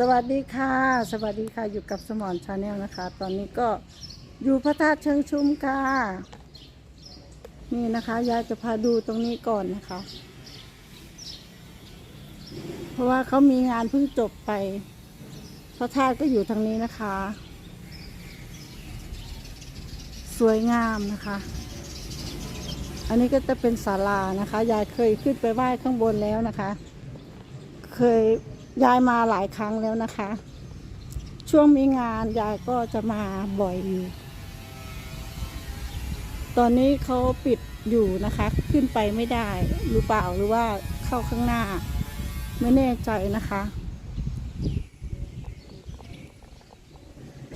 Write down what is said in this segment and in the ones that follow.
สวัสดีค่ะ สวัสดีค่ะอยู่กับสมอนชาแนลนะคะ ตอนนี้ก็อยู่พระธาตุเชิงชุมค่ะ นี่นะคะ ยายจะพาดูตรงนี้ก่อนนะคะ เพราะว่าเขามีงานเพิ่งจบไป พระธาตุก็อยู่ทางนี้นะคะ สวยงามนะคะ อันนี้ก็จะเป็นศาลานะคะ ยายเคยขึ้นไปไหว้ข้างบนแล้วนะคะ เคย ยายมาหลายครั้งแล้วนะคะ ช่วงมีงานยายก็จะมาบ่อยอยู่ ตอนนี้เขาปิดอยู่นะคะ ขึ้นไปไม่ได้หรือเปล่าหรือว่าเข้าข้างหน้า ไม่แน่ใจนะคะ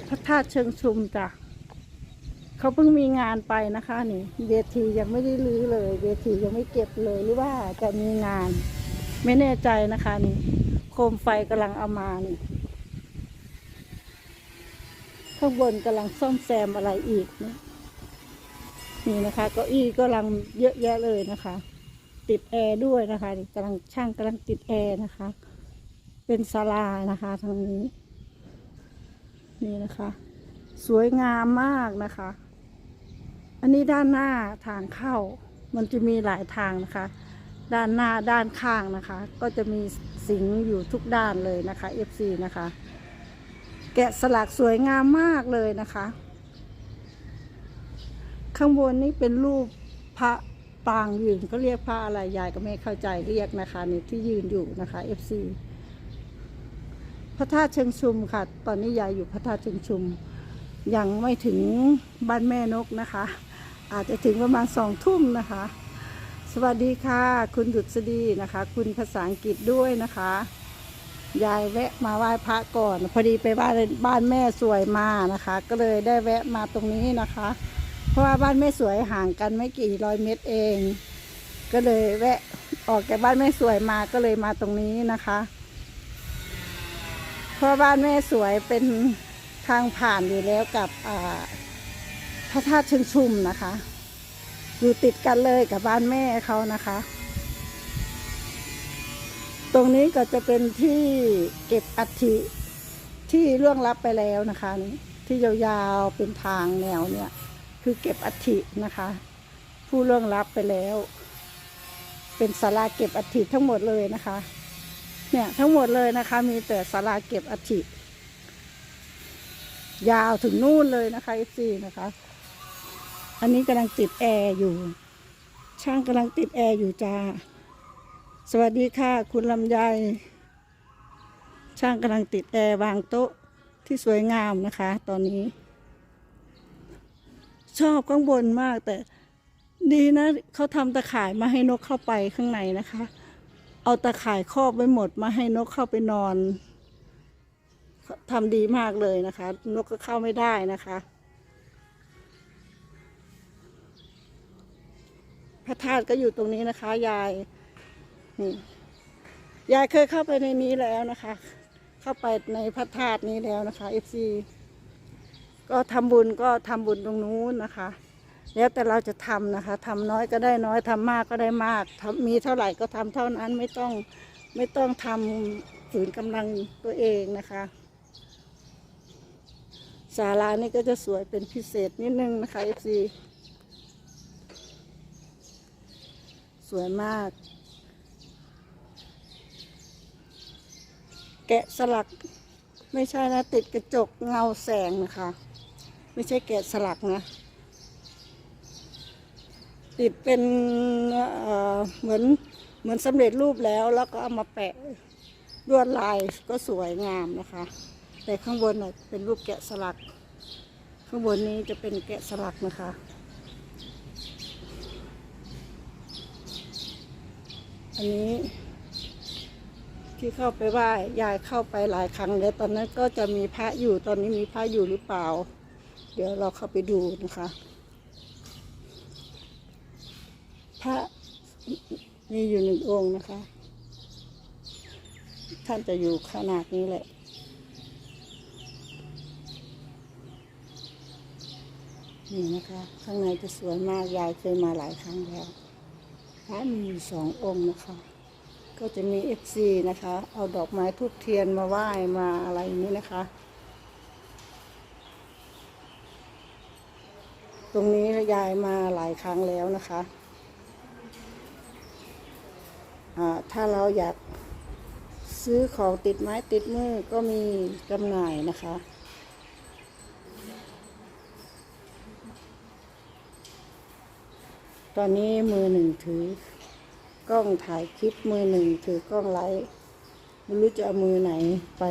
พระธาตุเชิงชุมจ้ะเขาเพิ่งมีงานไปนะคะนี่เวทียังไม่ได้รื้อเลยเวทียังไม่เก็บเลยหรือว่าจะมีงาน ไม่แน่ใจนะคะนี่ มไฟกำลังเอามานี่ข้างบนกำลังซ่อมแซมอะไรอีกนี่นี่นะคะเก้าอี้ก็กำลังเยอะแยะเลยนะคะ ติดแอร์ด้วยนะคะกำลังช่างกำลังติดแอร์นะคะ เป็นศาลานะคะทางนี้ นี่นะคะ สวยงามมากนะคะ อันนี้ด้านหน้าทางเข้า มันจะมีหลายทางนะคะ ด้านหน้าด้านข้างนะคะ ก็จะมีสิงอยู่ทุกด้านเลยนะคะ FC นะคะ แกะสลักสวยงามมากเลยนะคะ ข้างบนนี่เป็นรูปพระปางยืนก็เรียกพระอะไรยายก็ไม่เข้าใจเรียกนะคะนี่ที่ยืนอยู่นะคะ FC พระธาตุเชิงชุมค่ะ ตอนนี้ยายอยู่พระธาตุเชิงชุม ยังไม่ถึงบ้านแม่นกนะคะ อาจจะถึงประมาณสองทุ่มนะคะ สวัสดีค่ะ คุณดุษฎีนะคะ คุณภาษาอังกฤษด้วยนะคะ ยายแวะมาไหว้พระก่อน พอดีไปบ้านบ้านแม่สวยมานะคะ ก็เลยได้แวะมาตรงนี้นะคะ เพราะว่าบ้านแม่สวยห่างกันไม่กี่ร้อยเมตรเอง ก็เลยแวะออกจากบ้านแม่สวยมาก็เลยมาตรงนี้นะคะเพราะบ้านแม่สวยเป็นทางผ่านอยู่แล้วกับพระธาตุเชิงชุมนะคะ อยู่ติดกันเลยกับบ้านแม่เขานะคะ ตรงนี้ก็จะเป็นที่เก็บอัฐิที่ล่วงลับไปแล้วนะคะนี่ที่ยาวๆเป็นทางแนวเนี่ย คือเก็บอัฐินะคะ ผู้ล่วงลับไปแล้ว เป็นศาลาเก็บอัฐิทั้งหมดเลยนะคะ เนี่ยทั้งหมดเลยนะคะ มีแต่ศาลาเก็บอัฐิยาวถึงนู่นเลยนะคะเอฟซีนะคะ อันนี้กำลังติดแอร์อยู่ ช่างกำลังติดแอร์อยู่จ้า สวัสดีค่ะ คุณลำไย ช่างกำลังติดแอร์วางโต๊ะที่สวยงามนะคะ ตอนนี้ ชอบข้างบนมากแต่ดีนะเขาทำตะข่ายมาให้นกเข้าไปข้างในนะคะ เอาตะข่ายครอบไว้หมดมาให้นกเข้าไปนอนทำดีมากเลยนะคะ นกก็เข้าไม่ได้นะคะ ระธาตุก็อยู่ตรงนี้นะคะ ยายนี่ยายเคยเข้าไปในนี้แล้วนะคะ เข้าไปในพระธาตุนี้แล้วนะคะ FC ก็ทำบุญก็ทำบุญตรงนู้นนะคะ แล้วแต่เราจะทำนะคะทำน้อยก็ได้น้อยทำมากก็ได้มากทำมีเท่าไหร่ก็ทำเท่านั้นไม่ต้องไม่ต้องทำฝืนกำลังตัวเองนะคะศาลานี่ก็จะสวยเป็นพิเศษนิดนึงนะคะ FC สวยมาก แกะสลักไม่ใช่นะ ติดกระจกเงาแสงนะคะ ไม่ใช่แกะสลักนะ ติดเป็นเเหมือนเหมือนสำเร็จรูปแล้วแล้วก็เอามาแปะลวดลายก็สวยงามนะคะ แต่ข้างบนน่เป็นรูปแกะสลัก ข้างบนนี้จะเป็นแกะสลักนะคะ อันนี้ ที่เข้าไปไหว้ยายเข้าไปหลายครั้งแล้วตอนนั้นก็จะมีพระอยู่ตอนนี้มีพระอยู่หรือเปล่า เดี๋ยวเราเข้าไปดูนะคะ พระมีอยู่หนึ่งองค์นะคะ ท่านจะอยู่ขนาดนี้แหละนี่นะคะ ข้างในจะสวยมาก ยายเคยมาหลายครั้งแล้ว ระมีสององค์นะคะ ก็จะมี FC นะคะ เอาดอกไม้ทูบเทียนมาไหว้มาอะไรอย่างนี้นะคะ ตรงนี้ยายมาหลายครั้งแล้วนะคะอ่าถ้าเราอยากซื้อของติดไม้ติดมือก็มีจำหน่ายนะคะ อนนี้มือหนึ่งถือกล้องถ่ายคลิปมือหนึ่งถือกล้องไลฟ์ไม่รู้จะเอามือไหนไป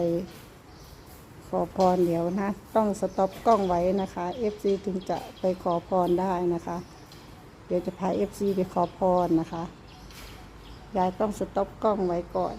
ขอพรเดี๋ยวนะ ต้องสต็อปกล้องไว้นะคะ FC ถึงจะไปขอพรได้นะคะ เดี๋ยวจะพา FC ไปขอพรนะคะยายต้องสต็อปกล้องไว้ก่อน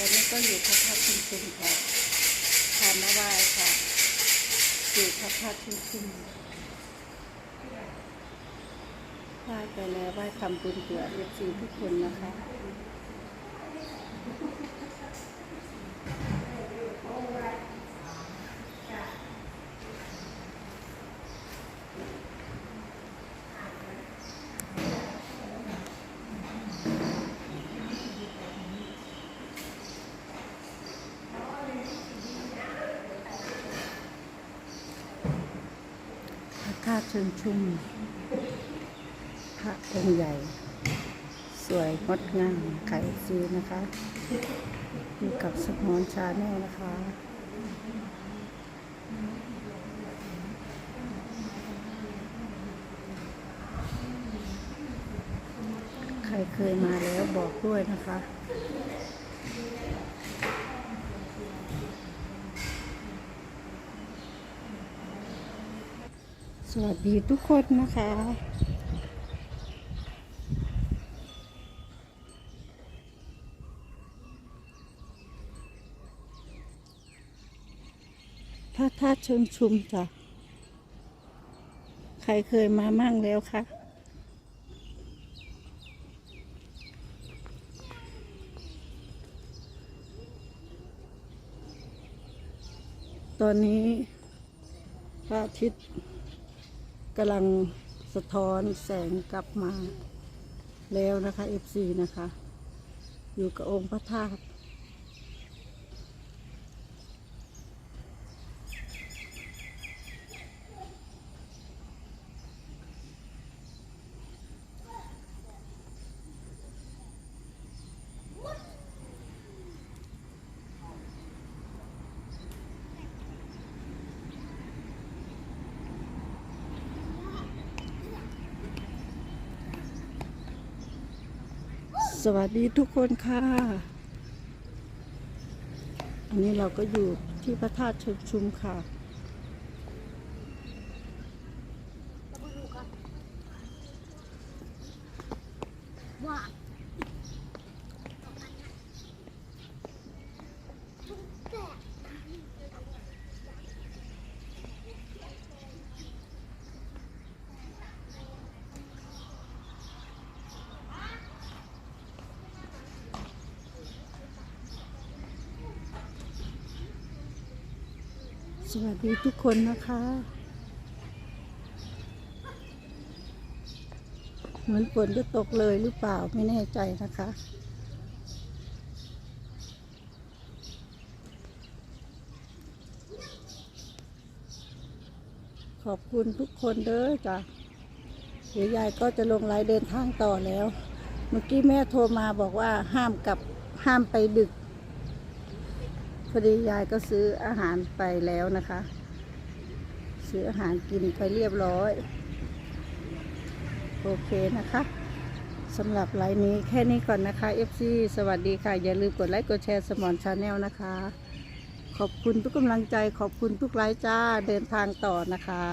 ต อยู่พระธาตุชุมชุมค่ะทานมาไหว้ค่ะอยู่พระธาตุชุมชุมไหว้ไปแล้วไหว้ทำบุญเผื่อเอฟซีทุกคนนะคะ พระธาเชิงชุม พระองค์ใหญ่ สวยงดงามไข่ซีนะคะอยู่กับสมอนชาแนลนะคะใครเคยมาแล้วบอกด้วยนะคะ สวัสดีทุกคนนะคะ พระธาตุชิงชุมจ้ะ ใครเคยมามั่งแล้วคะตอนนี้พระอาทิตย์ กำลังสะท้อนแสงกลับมาแล้วนะคะ FC นะคะ อยู่กับองค์พระธาตุ สวัสดีทุกคนค่ะ อันนี้เราก็อยู่ที่พระธาตุชิงชุมค่ะ สวัสดีทุกคนนะคะ เหมือนฝนจะตกเลยหรือเปล่าไม่แน่ใจนะคะ ขอบคุณทุกคนเด้อจ้ะเดี๋ยวยายก็จะลงไลน์เดินทางต่อแล้ว เมื่อกี้แม่โทรมาบอกว่าห้ามกลับห้ามไปดึก พอดียายก็ซื้ออาหารไปแล้วนะคะ ซื้ออาหารกินไปเรียบร้อย โอเคนะคะสำหรับไลน์นี้แค่นี้ก่อนนะคะ FC สวัสดีค่ะ อย่าลืมกดไลค์กดแชร์สมอนชาแนลนะคะ ขอบคุณทุกกำลังใจขอบคุณทุกไลค์จ้าเดินทางต่อนะคะ